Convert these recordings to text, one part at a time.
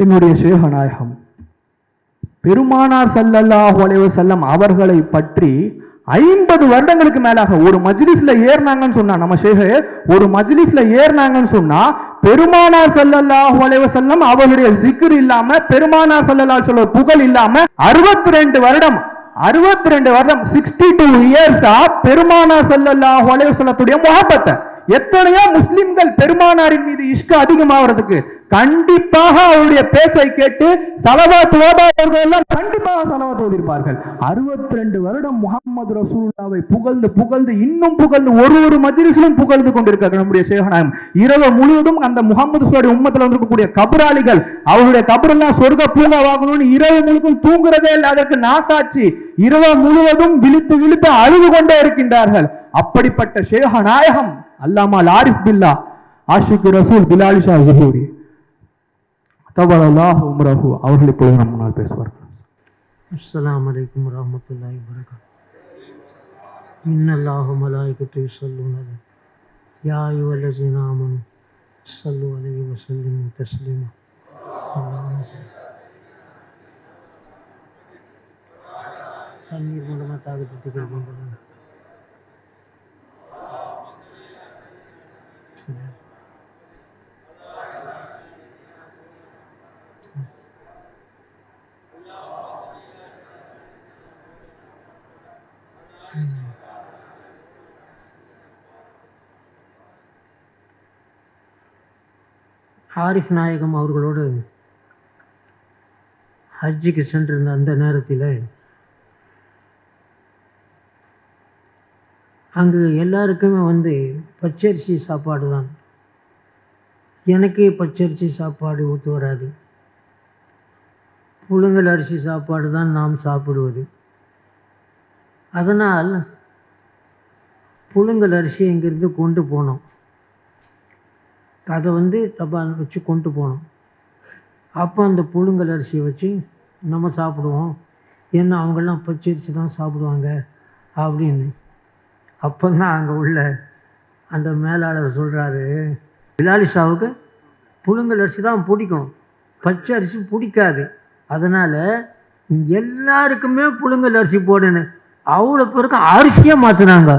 என்னுடைய சேகநாயகம். பெருமானார் ஸல்லல்லாஹு அலைஹி செல்லம் அவர்களை பற்றி ஐம்பது வருடங்களுக்கு மேலாக ஒரு மஜ்லிஸ்ல ஏறினாங்கன்னு சொன்னா நம்ம ஷேக ஒரு மஜ்லிஸ்ல ஏறினாங்கன்னு சொன்னா பெருமானார் ஸல்லல்லாஹு அலைஹி செல்லம் அவர்களுடைய ஜிக்ர் இல்லாம பெருமானார் சல்லல்லா சொல்ல புகழ் இல்லாம அறுபத்தி ரெண்டு வருடம் அறுபத்தி ரெண்டு வருடம் சிக்ஸ்டி டூ இயர்ஸா பெருமானார் ஸல்லல்லாஹு அலைஹி செல்லத்துடைய முகப்பத்தை எத்தனையோ முஸ்லிம்கள் பெருமானாரின் மீது இஷ்க அதிகமாகிறதுக்கு கண்டிப்பாக அவருடைய பேச்சை கேட்டு சலவாத் ஓதாதவர்கள் எல்லாம் கண்டிப்பாக சலவாத் ஓதிருப்பார்கள் அறுபத்தி ரெண்டு வருடம் முகமது ரசூல்லாவை புகழ்ந்து புகழ்ந்து இன்னும் புகழ்ந்து ஒரு ஒரு மஜ்லிஸிலும் புகழ்ந்து கொண்டிருக்கிறார்கள் நம்முடைய சேகநாயகம் இரவு முழுவதும் அந்த முகமது சுவாடி உம்மத்தில் வந்திருக்கக்கூடிய கபராளிகள் அவருடைய கபரெல்லாம் சொர்க்க பூங்காவாகணும்னு இரவு முழுக்கும் தூங்குறதே இல்லை அதற்கு நாசாட்சி இரவு முழுவதும் விழித்து விழித்து அழுது கொண்டே இருக்கின்றார்கள். அப்படிப்பட்ட ஷேக நாயகம் அல்லாமா லாரிஃப் பில்லா ஆஷிக் ரசூல் பிலாலி ஷா ஜஹூரி தவறலாஹ் உம்ரஹு அவர்கள் இப்பொழுது நம் முன்னால் பேசுவார்கள். அஸ்லாம் வலைக்கம் வரமத்துல்லாஹி வரகாத் இன்னல்லாஹு மலாய்கத்து சொல்லுனது யா யுவலசினாமனு சல்லு அலைஹி வசல்லிம் தஸ்லீமா தண்ணீர் மூலமாக தாகத்துக்கு கேட்க ஆரிஃப் நாயகம் அவர்களோடு ஹஜ்ஜுக்கு சென்றிருந்த அந்த நேரத்தில் அங்கு எல்லாருக்குமே வந்து பச்சரிசி சாப்பாடு தான். எனக்கு பச்சரிசி சாப்பாடு ஊற்று வராது. புழுங்கல் அரிசி சாப்பாடு தான் நாம் சாப்பிடுவது. அதனால் புழுங்கல் அரிசி இங்கிருந்து கொண்டு போனோம். அதை வந்து தபால் வச்சு கொண்டு போனோம். அப்போ அந்த புழுங்கல் அரிசியை வச்சு நம்ம சாப்பிடுவோம். ஏன்னா அவங்கெல்லாம் பச்சரிசி தான் சாப்பிடுவாங்க அப்படின்னு. அப்போ தான் அங்கே உள்ள அந்த மேலாளர் சொல்கிறாரு பிலாலிஷாவுக்கு புழுங்கல் அரிசி தான் பிடிக்கும். பச்சை அரிசி பிடிக்காது. அதனால் எல்லாருக்குமே புழுங்கல் அரிசி போடுன்னு அவ்வளோ பேருக்கு அரிசியே மாற்றினாங்க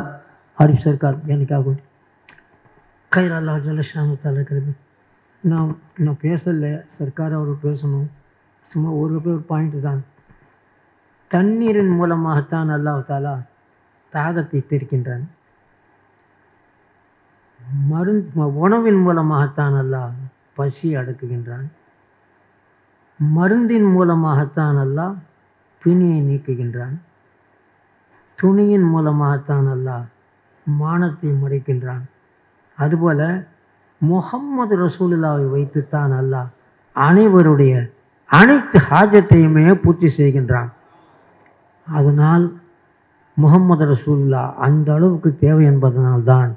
ஆரிஃப் சர்க்கார் எனக்காக கைர் அல்லா ஜலஷானு தலைக்கிறது நான் நான் பேசலை சர்க்கார் அவர் பேசணும். சும்மா ஒரு பேர் ஒரு பாயிண்ட் தான். தண்ணீரின் மூலமாகத்தான் அல்லாஹ் தாகத்தை தீர்க்கின்றான். மருந்து உணவின் மூலமாகத்தான் அல்லாஹ் பசி அடக்குகின்றான். மருந்தின் மூலமாகத்தான் அல்லாஹ் பிணியை நீக்குகின்றான். துணியின் மூலமாகத்தான் அல்லாஹ் மானத்தை மறைக்கின்றான் அதுபோல முகம்மது ரசூலுல்லாவை வைத்துத்தான் அல்லாஹ் அனைவருடைய அனைத்து ஹாஜத்தையுமே பூர்த்தி செய்கின்றான். அதனால் முகம்மது ரசூல்லா அந்த அளவுக்கு தேவை என்பதனால்தான்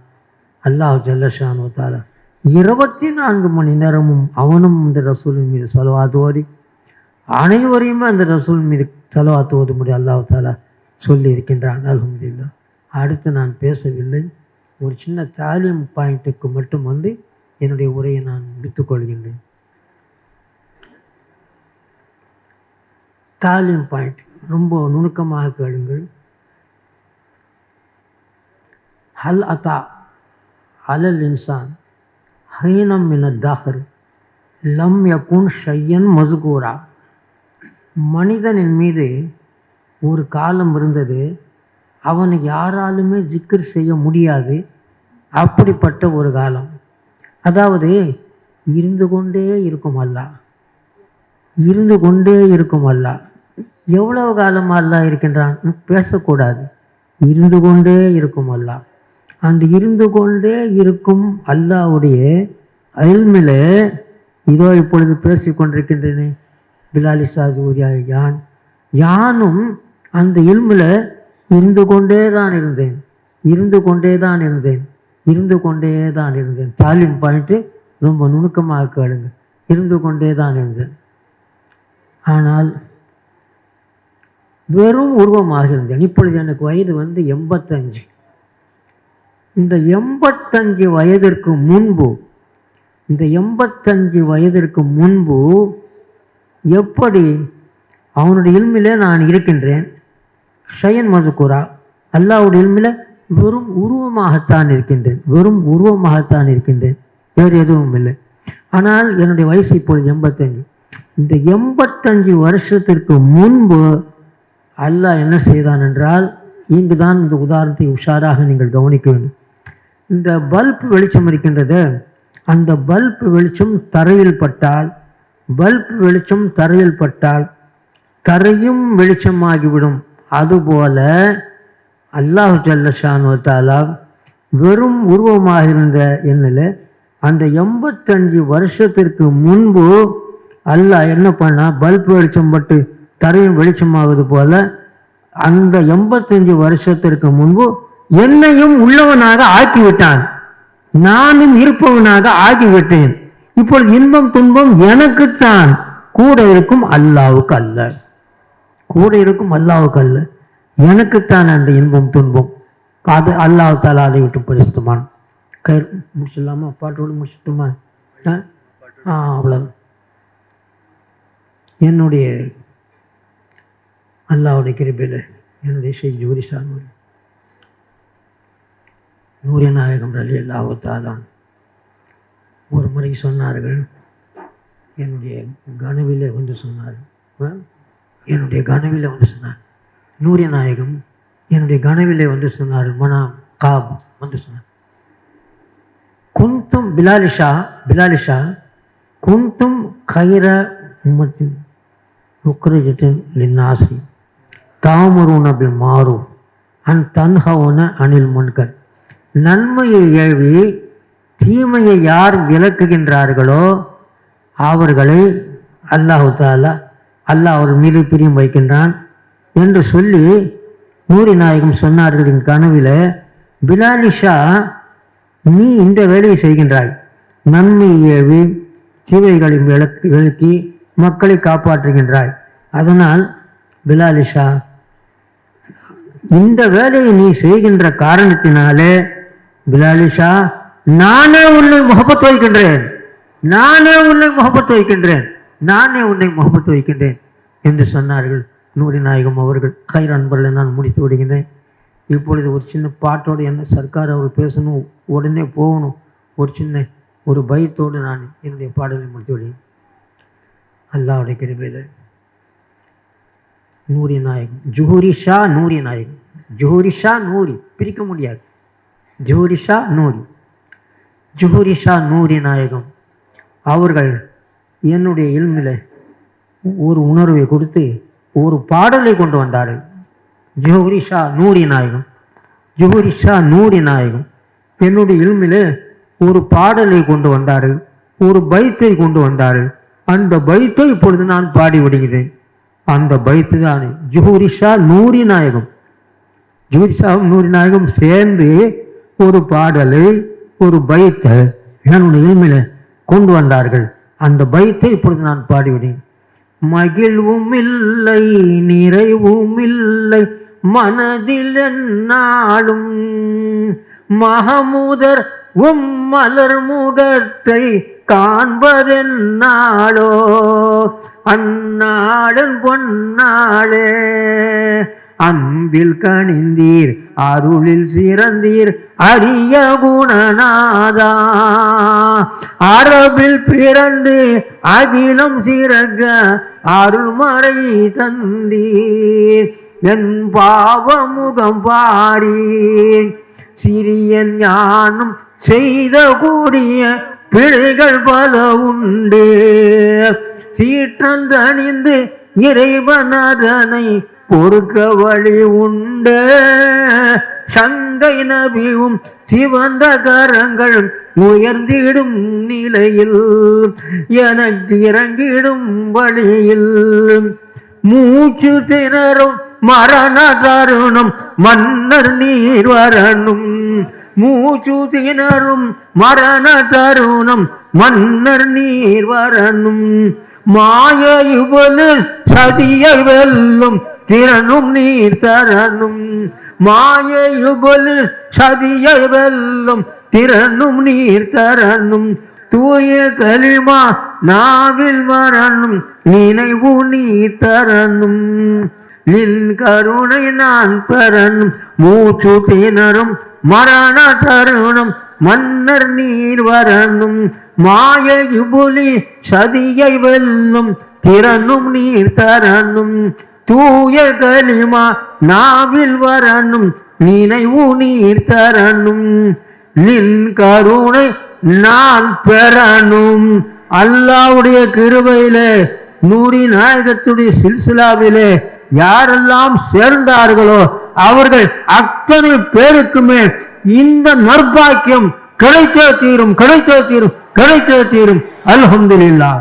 அல்லாஹ் ஜல்லஷானு தாலா இருபத்தி நான்கு மணி நேரமும் அவனும் இந்த ரசூலின் மீது செலவாத்து ஓதி அனைவரையுமே அந்த ரசூல் மீது செலவாத்து முடி அல்லாஹ் தாலா சொல்லி இருக்கின்றான். அலமதுல்லா அடுத்து நான் பேசவில்லை. ஒரு சின்ன தாலியம் பாயிண்ட்டுக்கு மட்டும் வந்து என்னுடைய உரையை நான் முடித்துக்கொள்கின்றேன் தாலியம் பாயிண்ட் ரொம்ப நுணுக்கமாக கேளுங்கள். ஹல் அத்தா அலல் இன்சான் ஹைனம் மின தஹர் லம் யகுன் ஷையன் மசுகூரா மனிதனின் மீது ஒரு காலம் இருந்தது. அவனை யாராலுமே ஜிக்கர் செய்ய முடியாது. அப்படிப்பட்ட ஒரு காலம். அதாவது இருந்து கொண்டே இருக்கும் அல்லா இருந்து கொண்டே இருக்கும் அல்லா எவ்வளவு காலம் அல்லா இருக்கின்றான்? பேசக்கூடாது. இருந்து கொண்டே இருக்கும் அல்லா அந்த இருந்து கொண்டே இருக்கும் அல்லாவுடைய அயல்மில் இதோ இப்பொழுது பேசி கொண்டிருக்கின்றேனே பிலாலி சாஜூரியா யான். யானும் அந்த இல்மில் இருந்து கொண்டே தான் இருந்தேன். இருந்து கொண்டே தான் இருந்தேன். இருந்து கொண்டே தான் இருந்தேன். தாலிம் பண்ணிட்டு ரொம்ப நுணுக்கமாக கேளுங்க. இருந்து கொண்டே தான் இருந்தேன். ஆனால் வெறும் உருவமாக இருந்தேன். இப்பொழுது எனக்கு வயது வந்து எண்பத்தஞ்சு. இந்த எண்பத்தஞ்சு வயதிற்கு முன்பு இந்த எண்பத்தஞ்சு வயதிற்கு முன்பு எப்படி அவனுடைய இல்மிலே நான் இருக்கின்றேன்? ஷயன் மதுக்குரா அல்லாவுடைய இல்மில வெறும் உருவமாகத்தான் இருக்கின்றேன். வெறும் உருவமாகத்தான் இருக்கின்றேன். வேறு எதுவும் இல்லை. ஆனால் என்னுடைய வயசு இப்பொழுது எண்பத்தஞ்சு. இந்த எண்பத்தஞ்சு வருஷத்திற்கு முன்பு அல்லாஹ் என்ன செய்தான் என்றால் இங்கு தான் இந்த உதாரணத்தை உஷாராக நீங்கள் கவனிக்க வேண்டும். இந்த பல்ப் வெளிச்சம் இருக்கின்றது. அந்த பல்ப் வெளிச்சம் தரையில் பட்டால் பல்ப் வெளிச்சம் தரையில் பட்டால் தரையும் வெளிச்சமாகிவிடும். அதுபோல அல்லாஹு ஜல்லஷானுவத்தாலா வெறும் உருவமாக இருந்த என்னில் அந்த எண்பத்தஞ்சு வருஷத்திற்கு முன்பு அல்லாஹ் என்ன பண்ணா? பல்ப் வெளிச்சம் பட்டு தரையும் வெளிச்சமாகுது போல அந்த எண்பத்தஞ்சு வருஷத்திற்கு முன்பு என்னையும் உள்ளவனாக ஆக்கிவிட்டான். நானும் இருப்பவனாக ஆகிவிட்டேன். இப்பொழுது இன்பம் துன்பம் எனக்குத்தான். கூட இருக்கும் அல்லாவுக்கு அல்ல. கூட இருக்கும் அல்லாவுக்கு அல்ல. எனக்குத்தான் அந்த இன்பம் துன்பம். அது அல்லாஹ் தாலா அதை விட்டு பரிசுத்தமான. கை முடிச்சிடலாமா? பாட்டோடு முடிச்சிட்டுமா? ஆ? அவ்வளோதான் என்னுடைய அல்லாவுடைய கிருபையில் என்னுடைய செய்தி ஜோரி நூரிய நாயகம் ரலி அல்லாஹாலான் ஒரு முறை சொன்னார்கள். என்னுடைய கனவிலே வந்து சொன்னார். என்னுடைய கனவில் வந்து சொன்னார். நூரிய நாயகம் என்னுடைய கனவிலே வந்து சொன்னார். மனா காப் வந்து சொன்னார். குந்தும் பிலாலிஷா பிலாலிஷா குந்தும் கைர உம்மத்தின் உக்ரஜத்தின் லின்னாசி தாமரூன பில் மாறும் அன் தன்ஹவுன அனில் முன்கர். நன்மையை ஏவி தீமையை யார் விளக்குகின்றார்களோ அவர்களை அல்லாஹு தாலா அல்லாஹ் அவர் மீது பிரியம் வைக்கின்றான் என்று சொல்லி நூரி நாயகம் சொன்னார்கள் என் கனவில் பிலாலிஷா நீ இந்த வேலையை செய்கின்றாய். நன்மை ஏவி தீவைகளை விளக்கி விளக்கி மக்களை காப்பாற்றுகின்றாய். அதனால் பிலாலிஷா இந்த வேலையை நீ செய்கின்ற காரணத்தினாலே பிலாலிஷா நானே உன்னை முகப்பத்து வைக்கின்றேன். நானே உன்னை முகப்பத்து வைக்கின்றேன். நானே உன்னை முகப்பத்து வைக்கின்றேன் என்று சொன்னார்கள் நூரி நாயகம் அவர்கள். கயிறு அன்பர்களை நான் முடித்து விடுகின்றேன். இப்பொழுது ஒரு சின்ன பாட்டோடு என்ன சர்க்கார் அவர் பேசணும் உடனே போகணும். ஒரு சின்ன ஒரு பயத்தோடு நான் என்னுடைய பாடலை முடித்து விடுகிறேன். அல்லாவுடைய கிருபையில். நூரி நாயகம். ஜுஹூரி ஷா நூரி நாயகம். ஜுஹூரி ஷா நூரி பிரிக்க முடியாது. ஜூரிஷா நூரி. ஜுஹூரிஷா நூரி நாயகம். அவர்கள் என்னுடைய இல்மில் ஒரு உணர்வை கொடுத்து ஒரு பாடலை கொண்டு வந்தார்கள். ஜுஹூரிஷா நூரி நாயகம். ஜுஹூரிஷா நூரி நாயகம். என்னுடைய இல்மில் ஒரு பாடலை கொண்டு வந்தார்கள். ஒரு பைத்தை கொண்டு வந்தார்கள். அந்த பைத்தை இப்பொழுது நான் பாடி விடுகிறேன். அந்த பைத்து தான் ஜுஹூரிஷா நூரி நாயகம். ஜூரி நூரி நாயகம் சேர்ந்து ஒரு பாடலை ஒரு பயத்தை என்னுடைய இல்மில் கொண்டு வந்தார்கள். அந்த பயத்தை இப்பொழுது நான் பாடிவிட்டேன். மகிழ்வும் இல்லை நிறைவும் இல்லை மனதில் என்னாலும் மகமுதர் உம் மலர் முகத்தை காண்பதென்னாளோ அந்நாடன் பொன்னாளே அன்பில் கணிந்தீர் அருளில் சிறந்தீர் அரிய குணநாதா. அரபில் பிறந்து அகிலம் சிறக்க அருள்மறை தந்தீர். என் பாவமுகம் பாரீர். சிறியன் ஞானம் செய்த கூடிய பிழைகள் பல உண்டு. சீற்றந்தணிந்து இறைவனதனை பொறுக்க வழி உண்ட. சங்கை நபியும் சிவந்த கரங்கள் உயர்ந்திடும் நிலையில் எனக்கு இறங்கிடும் வழியில். மூச்சு திணறும் மரண தருணம் மன்னர் நீர் வரணும் மூச்சு திணறும் மரண தருணம் மன்னர் நீர் வரணும் மாய இவனு சதிய வெல்லும் திறனும் நீர் தரணும் மாய சதியை வெல்லும் திறனும் நீர் தரணும். தூய கலிமா நாவில் வரணும் நினைவு நீ தரணும். நின் கருணை நான் பெறணும் மூச்சு திணறும் மரண தருணம் மன்னர் நீர் வரணும். மாயையுபுலி சதியை வெல்லும் திறனும் நீர் தரணும். தூய கலிமா நாவில் வரணும் நினைவு நீர் தரணும். நின் கருணை நான் பெறணும். அல்லாவுடைய கிருபையிலே நூறி நாயகத்துடைய சில்சிலாவிலே யாரெல்லாம் சேர்ந்தார்களோ அவர்கள் அத்தனை பேருக்குமே இந்த நற்பாக்கியம் கிடைத்தே தீரும் கிடைத்தே தீரும் கிடைத்தே தீரும். அல்ஹம்துலில்லாஹ்.